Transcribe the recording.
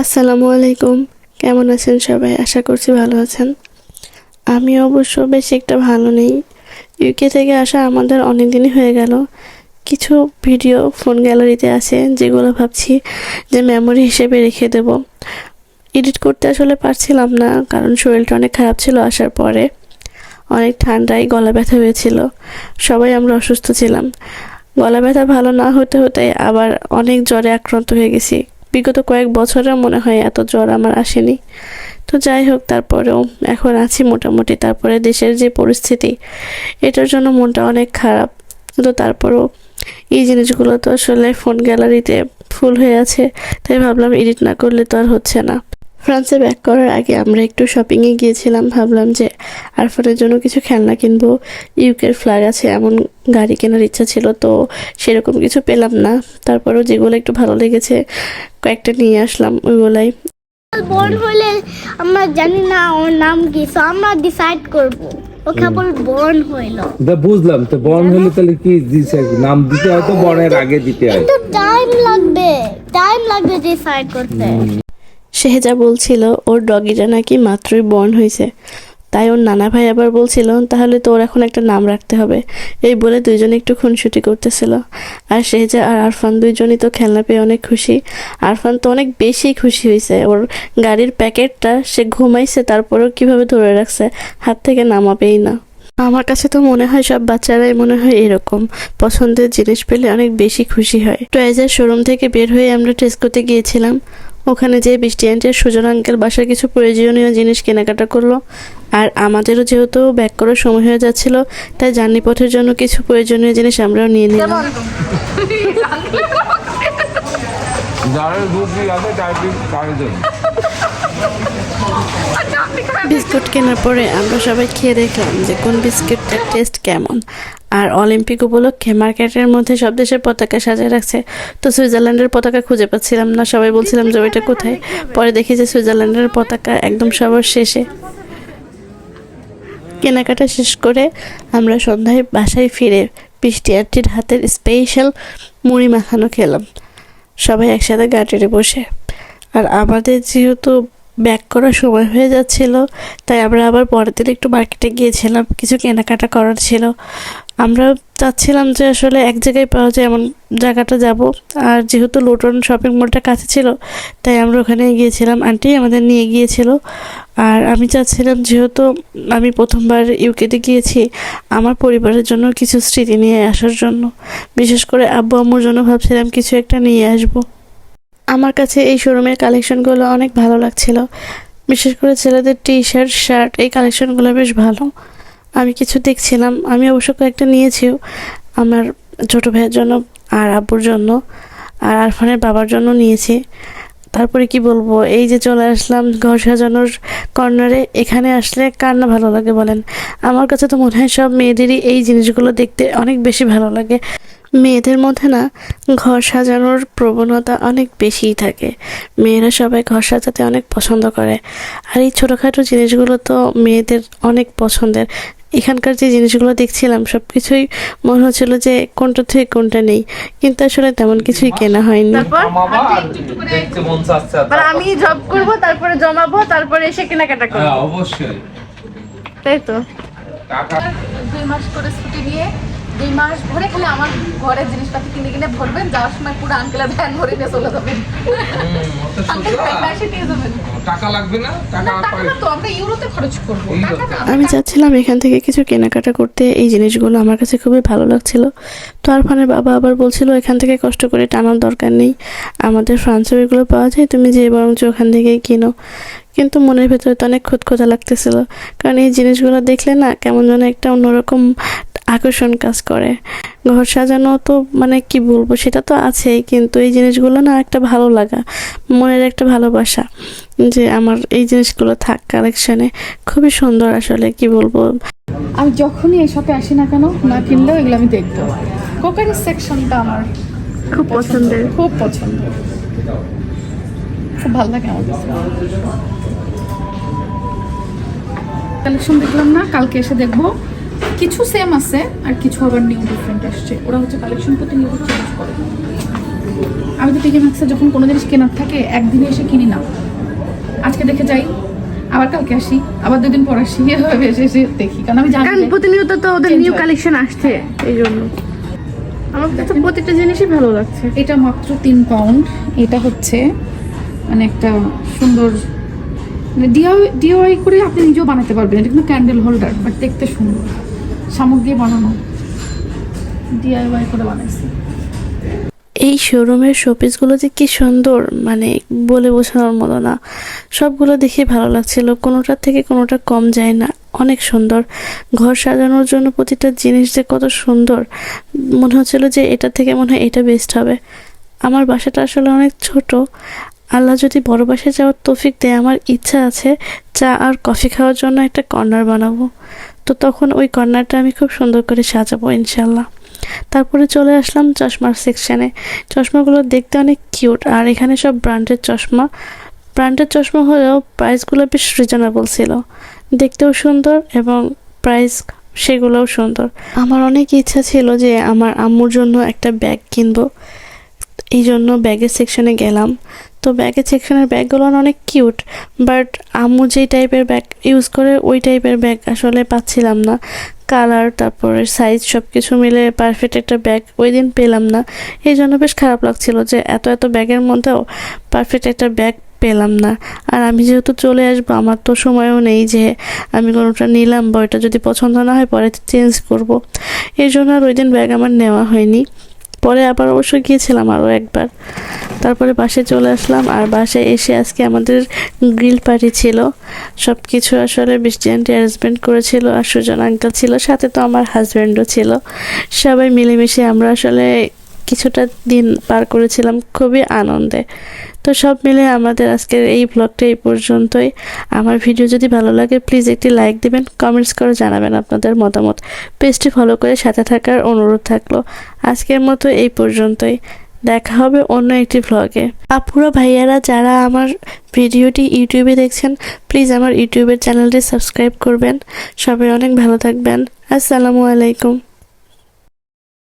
আসসালামু আলাইকুম। কেমন আছেন সবাই? আশা করছি ভালো আছেন। আমি অবশ্য বেশি একটা ভালো নেই। ইউকে থেকে আসা আমাদের অনেক দিনই হয়ে গেল। কিছু ভিডিও ফোন গ্যালারিতে আছে যেগুলো ভাবছি যে মেমোরি হিসেবে রেখে দেব। এডিট করতে আসলে পারছিলাম না, কারণ শরীরটা অনেক খারাপ ছিল আসার পরে। অনেক ঠান্ডায় গলা ব্যথা হয়েছিল। সবাই আমরা অসুস্থ ছিলাম। গলা ব্যথা ভালো না হতে হতে আবার অনেক জ্বরে আক্রান্ত হয়ে গেছি। বিগত কয়েক বছরে মনে হয় এত জ্বর আমার আসেনি। তো যাই হোক, তারপরেও এখন আছি মোটামুটি। তারপরে দেশের যে পরিস্থিতি, এটার জন্য মনটা অনেক খারাপ। কিন্তু তারপরেও এই জিনিসগুলো তো আসলে ফোন গ্যালারিতে ফুল হয়ে আছে, তাই ভাবলাম এডিট না করলে তো আর হচ্ছে না। ফ্রান্সে ব্যাক করার আগে আমরা একটু শপিংয়ে গিয়েছিলাম ভাবলাম যে আরফানের জন্য কিছু খেলনা কিনবো। ইউকের ফ্ল্যাগ আছে এমন গাড়ি কেনার ইচ্ছা ছিল তো সেরকম কিছু পেলাম না। তারপরেও যেগুলো একটু ভালো লেগেছে কয়েকটা নিয়ে আসলাম ওইগুলাই। বর্ন হইলে আমরা জানি না ওর নাম কি সো আমরা ডিসাইড করব। ও কেবল বর্ন হইল। তা বুঝলাম তো বর্ণ হলে তাহলে কি নাম দিতে হয় তো বর্ণের আগে দিতে হয়। কিন্তু টাইম লাগবে টাইম লাগবে ডিসাইড করতে। শেহজা বলছিল, ওর ডগিটা নাকি মাত্রই বর্ন হয়েছে। তাই ওর নানা ভাই আবার বলছিল, তাহলে তো ওর এখন একটা নাম রাখতে হবে। এই বলে দুইজনে একটু খুনসুটি করতেছিল। আর শেহজা আর আরফান দুইজনই তো খেলনা পেয়ে অনেক খুশি। আরফান তো অনেক বেশি খুশি হয়েছে। ওর গাড়ির প্যাকেটটা সে ঘুমাইছে, তারপরেও কীভাবে ধরে রাখছে, হাত থেকে নামাবেই না। আমার কাছে তো মনে হয় সব বাচ্চারাই মনে হয় এরকম। পছন্দের জিনিস পেলে অনেক বেশি খুশি হয়। টয়েজের শোরুম থেকে বের হয়ে আমরা টেস্ট করতে গিয়েছিলাম। ওখানে যে বৃষ্টি আন্টির সুজন আঙ্কেল বাসার কিছু প্রয়োজনীয় জিনিস কেনাকাটা করল। আর আমাদেরও যেহেতু ব্যাক করার সময় হয়ে যাচ্ছিল তাই জার্নি পথের জন্য কিছু প্রয়োজনীয় জিনিস আমরাও নিয়ে নিলাম। জন্য। বিস্কুট কেনার পরে আমরা সবাই খেয়ে দেখলাম যে কোন বিস্কিটটার টেস্ট কেমন। আর অলিম্পিক উপলক্ষে মার্কেটের মধ্যে সব দেশের পতাকা সাজিয়ে রাখছে। তো সুইজারল্যান্ডের পতাকা খুঁজে পাচ্ছিলাম না, সবাই বলছিলাম যে ওইটা কোথায়? পরে দেখি যে সুইজারল্যান্ডের পতাকা একদম সবার শেষে। কেনাকাটা শেষ করে আমরা সন্ধ্যায় বাসায় ফিরে বৃষ্টি হাতের স্পেশাল মুড়ি মাখানো খেলাম। সবাই একসাথে গাড়িতে বসে। আর আমাদের যেহেতু ব্যাক করার সময় হয়ে যাচ্ছিল, তাই আমরা আবার পরের দিন একটু মার্কেটে গিয়েছিলাম, কিছু কেনাকাটা করার ছিল। আমরা চাচ্ছিলাম যে আসলে এক জায়গায় পাওয়া যায় এমন জায়গাটা যাব। আর যেহেতু লুটন শপিং মলটা কাছে ছিল, তাই আমরা ওখানে গিয়েছিলাম। আন্টি আমাদের নিয়ে গিয়েছিল। আর আমি চাচ্ছিলাম যেহেতু আমি প্রথমবার ইউকেতে গিয়েছি, আমার পরিবারের জন্য কিছু স্মৃতি নিয়ে আসার জন্য। বিশেষ করে আব্বু আম্মুর জন্য ভাবছিলাম কিছু একটা নিয়ে আসব। আমার কাছে এই শোরুমের কালেকশনগুলো অনেক ভালো লাগছিল। বিশেষ করে ছেলেদের টি শার্ট শার্ট, এই কালেকশনগুলো বেশ ভালো। আমি কিছু দেখছিলাম। আমি অবশ্য কয়েকটা নিয়েছিও আমার ছোট ভাইয়ের জন্য আর আব্বুর জন্য আর আরফানের বাবার জন্য নিয়েছি। তারপরে কি বলব? এই যে চলে আসলাম ঘর সাজানোর কর্নারে। এখানে আসলে কার না ভালো লাগে বলেন? আমার কাছে তো মনে হয় সব মেয়েদেরই এই জিনিসগুলো দেখতে অনেক বেশি ভালো লাগে। মেয়েদের মধ্যে না ঘর সাজানোর প্রবণতা অনেক বেশিই থাকে। মেয়েরা সবাই ঘর সাজাতে অনেক পছন্দ করে। আর এই ছোটোখাটো জিনিসগুলো তো মেয়েদের অনেক পছন্দের। এখানকার যে জিনিসগুলো দেখছিলাম সব কিছুই মনে হচ্ছিল যে কোনটা থেকে কোনটা নেই। কিন্তু আসলে তেমন কিছুই কেনা হয়নি। আর মানে আমি জব করব তারপরে জমাবো তারপরে এসে কেনাকাটা করব। হ্যাঁ অবশ্যই। তাই তো। দুই মাস করে ছুটি নিয়ে দুই মাস ভরে খালি আমার ঘরের জিনিসপাতি কিনে কিনে ভরবেন যাওয়ার সময় পুরো আঙ্কেলের ভ্যান ভরে নিয়ে চলে যাবেন। আমি চাচ্ছিলাম এখান থেকে কিছু কেনাকাটা করতে এই জিনিসগুলো আমার কাছে খুবই ভালো লাগছিল। তো আর আরফানের বাবা আবার বলছিল এখান থেকে কষ্ট করে টানার দরকার নেই। আমাদের ফ্রান্সেও এগুলো পাওয়া যায় তুমি যে বরঞ্চ ওখান থেকেই কিনো। কিন্তু মনের ভেতরে তো অনেক খুঁতখোঁতা লাগতেছিল। কারণ এই জিনিসগুলো দেখলে না কেমন যেন একটা অন্যরকম আকর্ষণ কাজ করে। ঘর সাজানো তো মানে কি বলব সেটা তো আছেই কিন্তু এই জিনিসগুলো না একটা ভালো লাগা মনের একটা ভালোবাসা যে আমার এই জিনিসগুলো থাক কালেকশনে খুবই সুন্দর আসলে কি বলব। আমি যখনই এই শপে আসি না কেন না কিনলেও এগুলো আমি দেখব কোকারি সেকশনটা আমার খুব পছন্দের। খুব পছন্দ খুব ভালো লাগে আমার কাছে। কালেকশন দেখলাম না কালকে এসে দেখব। কিছু সেম আছে আর কিছু আবার নিউ ডিফারেন্ট আসছে। ওরা হচ্ছে কালেকশন প্রতি নিউ চেঞ্জ করে। আমি তো টিকে ম্যাক্সে যখন কোনো জিনিস কেনার থাকে একদিনে এসে কিনি না। আজকে দেখে যাই আবার কালকে আসি আবার দুদিন পর আসি এভাবে এসে এসে দেখি। কারণ আমি জানি প্রতিনিয়ত তো ওদের নিউ কালেকশন আসছে এই জন্য। আমার কাছে প্রত্যেকটা জিনিসই ভালো লাগছে। এটা মাত্র তিন পাউন্ড এটা হচ্ছে মানে একটা সুন্দর মানে ডিওয়াই করে আপনি নিজেও বানাতে পারবেন। এটা কিন্তু ক্যান্ডেল হোল্ডার বাট দেখতে সুন্দর। শামুক দিয়ে বানানো ডিআইওয়াই করে বানাইছি। এই শোরুমের শোপিসগুলো যে কি সুন্দর মানে বলে বোঝানোর মতো না। সবগুলো দেখে ভালো লাগছিল, কোনোটার থেকে কোনোটা কম যায় না। অনেক সুন্দর। ঘর সাজানোর জন্য প্রতিটা জিনিস যে কত সুন্দর। মনে হচ্ছিল যে এটা থেকে মনে হয় এটা বেস্ট হবে। আমার বাসাটা আসলে অনেক ছোট। আল্লাহ যদি বড় বাসায় যাওয়ার তৌফিক দেয়, আমার ইচ্ছা আছে চা আর কফি খাওয়ার জন্য একটা কর্নার বানাবো। তো তখন ওই কর্নারটা আমি খুব সুন্দর করে সাজাবো ইনশাল্লাহ তারপরে চলে আসলাম চশমার সেকশানে চশমাগুলো দেখতে অনেক কিউট আর এখানে সব ব্র্যান্ডের চশমা। ব্র্যান্ডের চশমা হলেও প্রাইসগুলো বেশ রিজনেবল ছিল। দেখতেও সুন্দর এবং প্রাইস সেগুলোও সুন্দর। আমার অনেক ইচ্ছা ছিল যে আমার আম্মুর জন্য একটা ব্যাগ কিনবো। এই জন্য ব্যাগের সেকশনে গেলাম। তো ব্যাগের সেকশনের ব্যাগগুলো অনেক কিউট বাট আম্মু যেই টাইপের ব্যাগ ইউজ করে, ওই টাইপের ব্যাগ আসলে পাচ্ছিলাম না। কালার তারপরে সাইজ সব কিছু মিলে পারফেক্ট একটা ব্যাগ ওই দিন পেলাম না। এই জন্য বেশ খারাপ লাগছিল যে এত এত ব্যাগের মধ্যেও পারফেক্ট একটা ব্যাগ পেলাম না। আর আমি যেহেতু চলে আসব, আমার তো সময়ও নেই যে আমি কোনোটা নিলাম বা ওইটা যদি পছন্দ না হয় পরে চেঞ্জ করব। এই জন্য আর ওই দিন ব্যাগ আমার নেওয়া হয়নি। পরে আবার অবশ্য গিয়েছিলাম আরও একবার। তারপরে বাসে চলে আসলাম আর বাসায় এসে আজকে আমাদের গ্রিল পার্টি ছিল। সব কিছু আসলে বৃষ্টি আন্টি অ্যারেঞ্জমেন্ট করেছিল আর সুজন আঙ্কেল ছিল, সাথে তো আমার হাজব্যান্ডও ছিল। সবাই মিলেমিশে আমরা আসলে কিছুটা দিন পার করেছিলাম খুবই আনন্দে। তো সব মিলে আমাদের আজকের এই ব্লগটা এই পর্যন্তই। আমার ভিডিও যদি ভালো লাগে প্লিজ একটি লাইক দিবেন কমেন্টস করে জানাবেন আপনাদের মতামত। পেজটি ফলো করে সাথে থাকার অনুরোধ থাকল। আজকের মতো এই পর্যন্তই। দেখা হবে অন্য একটি ভ্লগে আপুরা, ভাইয়ারা, যারা আমার ভিডিওটি ইউটিউবে দেখছেন প্লিজ আমার ইউটিউবের চ্যানেলটি সাবস্ক্রাইব করবেন। সবাই অনেক ভালো থাকবেন। আসসালামু আলাইকুম।